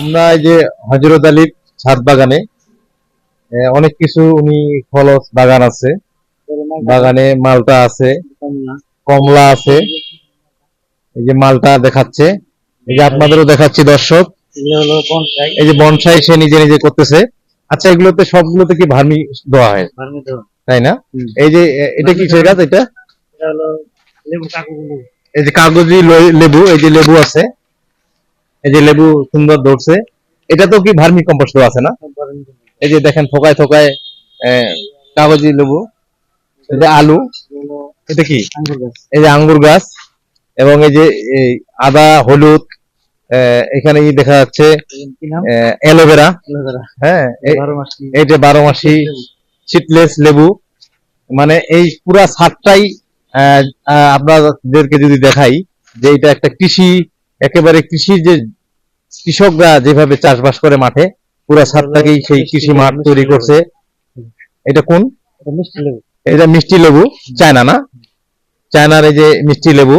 আমরা এই যে হজরত আলীর ছাদ বাগানে অনেক কিছু উনি ফলস বাগান আছে। বাগানে মালটা আছে কমলা আছে। এই যে মালটা দেখাচ্ছে। এই যে আপনাদেরও দেখাচ্ছি দর্শক। এই যে বনসাই সে নিজে নিজে করতেছে। আচ্ছা এগুলোতে সবগুলোতে কি ভার্মি দেওয়া হয়? তাই না? এই যে এটা কি গাছ এটা? এই যে কাগজি লেবু এই যে লেবু আছে এই যে লেবু সুন্দর ধরছে এটা তো কি ভার্মি কম্পোস্ট আছে না? এই যে দেখেন থোকায় থোকায় কাগজি লেবু এই যে আলু এটা কি? এই যে আঙ্গুর গাছ এবং এই যে এই আদা হলুদ আহ, এখানে দেখা যাচ্ছে অ্যালোভেরা হ্যাঁ এই- যে বারো মাসি সিটলেস লেবু মানে এই পুরা ছাদটাই আহ, আপনাদেরকে যদি দেখাই যে এটা একটা কৃষি একেবারে কৃষি যে কৃষকরা যেভাবে চাষবাস করে মাঠে পুরা ছাদটাকেই সেই কৃষি মাঠ তৈরি করছে। এটা কোন? এটা মিষ্টি লেবু। চায়না না? চায়নার এই যে মিষ্টি লেবু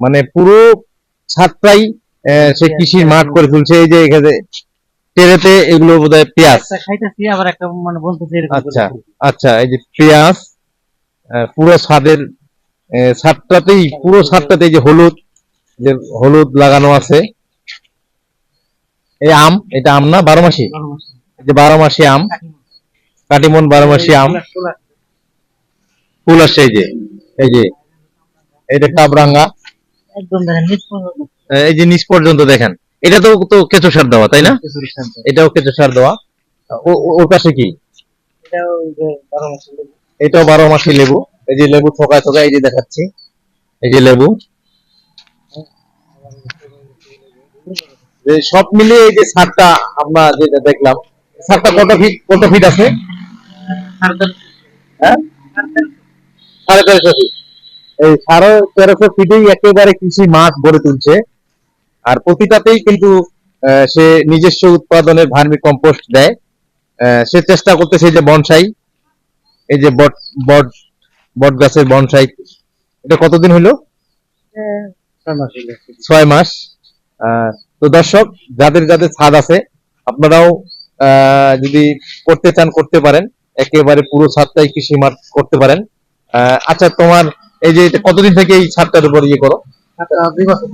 মানে পুরো ছাদটাই সে কৃষির মাঠ করে তুলছে। এই যে এখানে টেরেতে এগুলো বোধহয় পেঁয়াজ। একটা মানে। আচ্ছা আচ্ছা এই যে পেঁয়াজ পুরো ছাদের ছাদটাতেই পুরো ছাদটাতে এই যে হলুদ যে হলুদ লাগানো আছে। এই আম এটা আম না বারো মাসি। যে বারো মাসি আম কাটিমন বারো মাসি আম। ফুল আসছে এই যে এই যে এটা কাবরাঙ্গা। এই যে নিচ পর্যন্ত দেখেন এটা তো তো কেঁচো সার দেওয়া তাই না? এটাও কেঁচো সার দেওয়া। ওর কাছে কি? এটাও বারো। মাসি লেবু। এই যে লেবু থোকায় থোকায় এই যে দেখাচ্ছি। এই যে লেবু। সব মিলিয়ে এই যে ছাদটা আমরা যেটা দেখলাম ছাদটা কত ফিট কত ফিট আছে? হ্যাঁ? সাড়ে তেরোশো ফিট এই সাড়ে তেরোশো ফিটেই একেবারে কৃষি মাঠ গড়ে তুলছে। আর প্রতিটাতেই কিন্তু সে নিজস্ব উৎপাদনের ভার্মি কম্পোস্ট দেয়। সে চেষ্টা করতেছে যে বনসাই। এই যে বট বট বট গাছের বনসাই এটা কতদিন হলো? ছয় মাস। তো দর্শক যাদের যাদের ছাদ আছে আপনারাও আহ, যদি করতে চান করতে পারেন। একেবারে পুরো ছাদটাই কৃষি মাঠ করতে পারেন। আহ, আচ্ছা তোমার এই যে কতদিন থেকে এই ছাদটার উপর ইয়ে করো? দুই বছর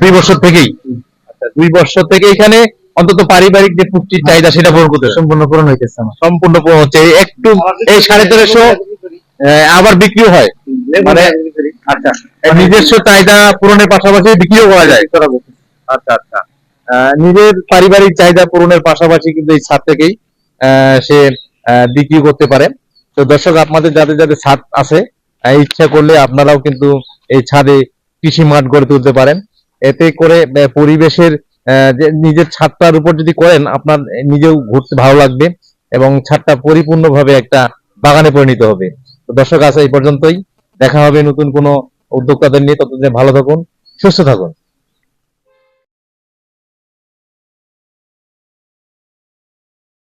দুই বছর থেকেই? আচ্ছা দুই বছর থেকে এখানে অন্তত পারিবারিক যে পুষ্টির চাহিদা সেটা পূরণ করতে সম্পূর্ণ পূরণ হইতেছে আমার। সম্পূর্ণ পূরণ হচ্ছে। একটু এই সাড়ে তেরোশো আবার বিক্রি হয়। মানে আচ্ছা। নিজস্ব চাহিদা পূরণের পাশাপাশি বিক্রিও করা যায়। আচ্ছা আচ্ছা। নিজের পারিবারিক চাহিদা পূরণের পাশাপাশি কিন্তু এই ছাদ থেকেই আহ, সে বিক্রি করতে পারে। তো দর্শক আপনাদের যাদের যাদের ছাদ আছে ইচ্ছা করলে আপনারাও কিন্তু এই ছাদে কৃষি মাঠ গড়ে তুলতে পারেন। এতে করে পরিবেশের নিজের ছাদটার উপর যদি করেন, আপনার নিজেও ঘুরতে ভালো লাগবে এবং ছাদটা পরিপূর্ণভাবে একটা বাগানে পরিণত হবে। তো দর্শক আছে এই পর্যন্তই। দেখা হবে নতুন কোনো উদ্যোক্তাদের নিয়ে। ততদিনে ভালো থাকুন, সুস্থ থাকুন।